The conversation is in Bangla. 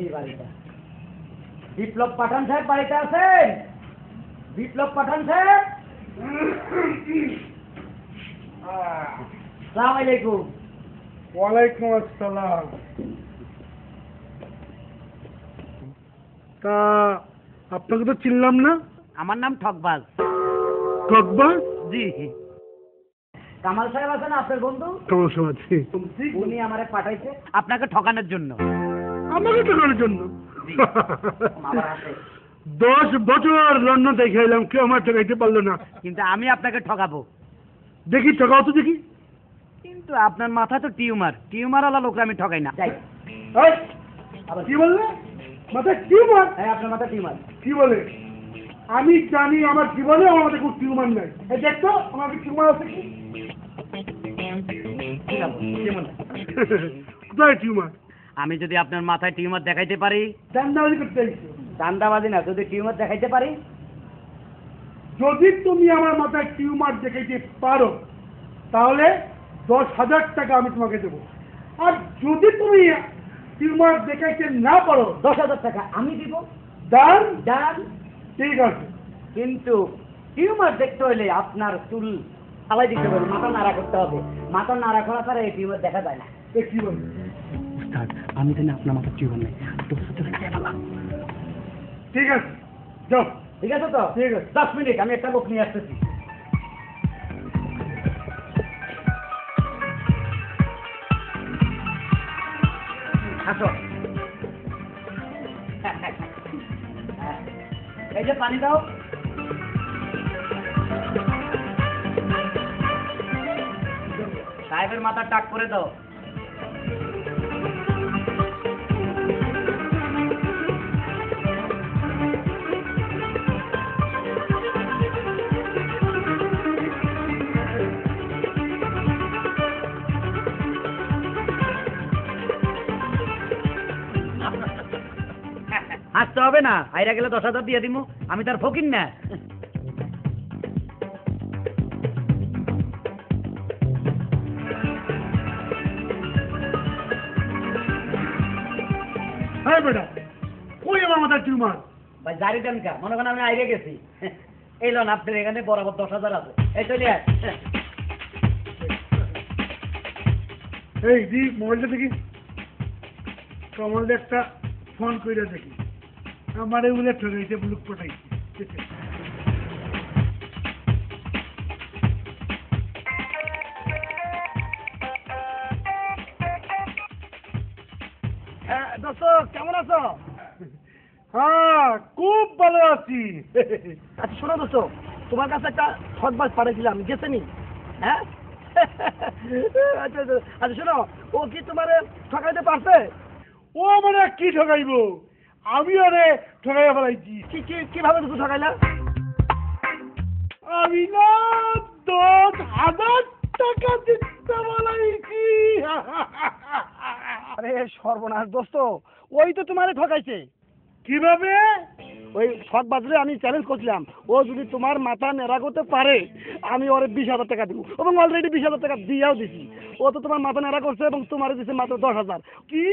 এই বাড়িটা। বিপ্লব পাঠান সাহেব বাড়িতে আছেন? বিপ্লব পাঠান সাহেব? সালাম আলাইকুম। ওয়ালাইকুম আসসালাম। তা আপনাকে তো চিনলাম না? আমার নাম ঠকবাজ। ককবা জি। কামাল সাহেব আছেন আপনার বন্ধু? সমস্যা আছে। উনি আমারে পাঠাইছে আপনাকে ঠকানোর জন্য। আমাকে টাকার জন্য। দশ বছর লন্ডন দেখে এলাম কেউ আমার ঠকাইতে পারল না। কিন্তু আমি আপনাকে ঠকাবো। দেখি ঠকাও তো দেখি। কিন্তু আপনার মাথা তো টিউমার। টিউমার ওলা লোকরা আমি ঠকাই না। যাই। কি বললে? মাথায় টিউমার? হ্যাঁ আপনার মাথা টিউমার। কি বলে? আমি জানি আমার জীবনে আমার মাথায় কোনো টিউমার নাই। এই দেখতো আমার টিউমার আছে কি? কোথায় টিউমার? আমি যদি আপনার মাথায় টিউমার দেখাইতে পারি? জান্দাবাজি করতে চাইছো চান্দাবাজি না যদি টিউমার দেখাইতে পারি? যদি তুমি আমার মাথায় টিউমার দেখাইতে পারো তাহলে দশ হাজার টাকা আমি তোমাকে দেবো। আর যদি তুমি টিউমার দেখাইতে না পারো দশ হাজার টাকা আমি দিব। ডান? ডান। ঠিক আছে। কিন্তু টিউমার দেখতে হলে আপনার চুল ফালাই দিতে হবে মাথা নাড়া করতে হবে। মাথা নাড়া করা ছাড়া এই টিউমার দেখা যায় না। কি কি বল আমি জানি আপনার মাথা টিউমার নেই। তোর সাথে ঠিক আছে যাও। ঠিক আছে তো? ঠিক আছে। দশ মিনিট আমি একটা লোক নিয়ে আসতেছি। আসো। এই যে পানি দাও। সাহেবের মাথা টাক করে দাও। হাসতে হবে না। আইরা গেলে দশ হাজার দিয়ে দিমু। আমি তার ফকির না। হ্যাঁ বেটা ওই আমার মাথায় টিউমার? ভাই জারি দেন কা। মনে করেন আমি আইরে গেছি। এই লোন আপনার এখানে বরাবর দশ হাজার আছে। এই চলে আয়। এই দি মোবাইলটা দেখি। একটা ফোন করে দেখি। আমার এগুলো ঠকাইছে বুলুক পটাইছে। দোস্ত কেমন আছো? হ্যাঁ খুব ভালো আছি। আচ্ছা শোনো দোস্ত তোমার কাছে একটা সদবাস পাঠিয়েছিলাম গেছে নি? হ্যাঁ? আচ্ছা আচ্ছা, আচ্ছা শোনো ও কি তোমার ঠকাইতে পারছে? ও মানে কি ঠকাইবো আমি আরে ঠকাইয়া ফেলাইছি কি কি কীভাবে তুমি ঠকাইলা আমি না দশ হাজার টাকা দিতে বলাইছি আরে সর্বনাশ দোস্ত ওই তো তোমারে ঠকাইছে। কীভাবে? ওই সৎ বাজারে আমি চ্যালেঞ্জ করছিলাম। ও যদি তোমার মাথা নেড়া করতে পারে আমি ওরে বিশ হাজার টাকা দিব। এবং অলরেডি বিশ হাজার টাকা দিয়েও দিছি। ও তো তোমার মাথা নেড়া করছে এবং তোমার দিছে মাত্র দশ হাজার। কি?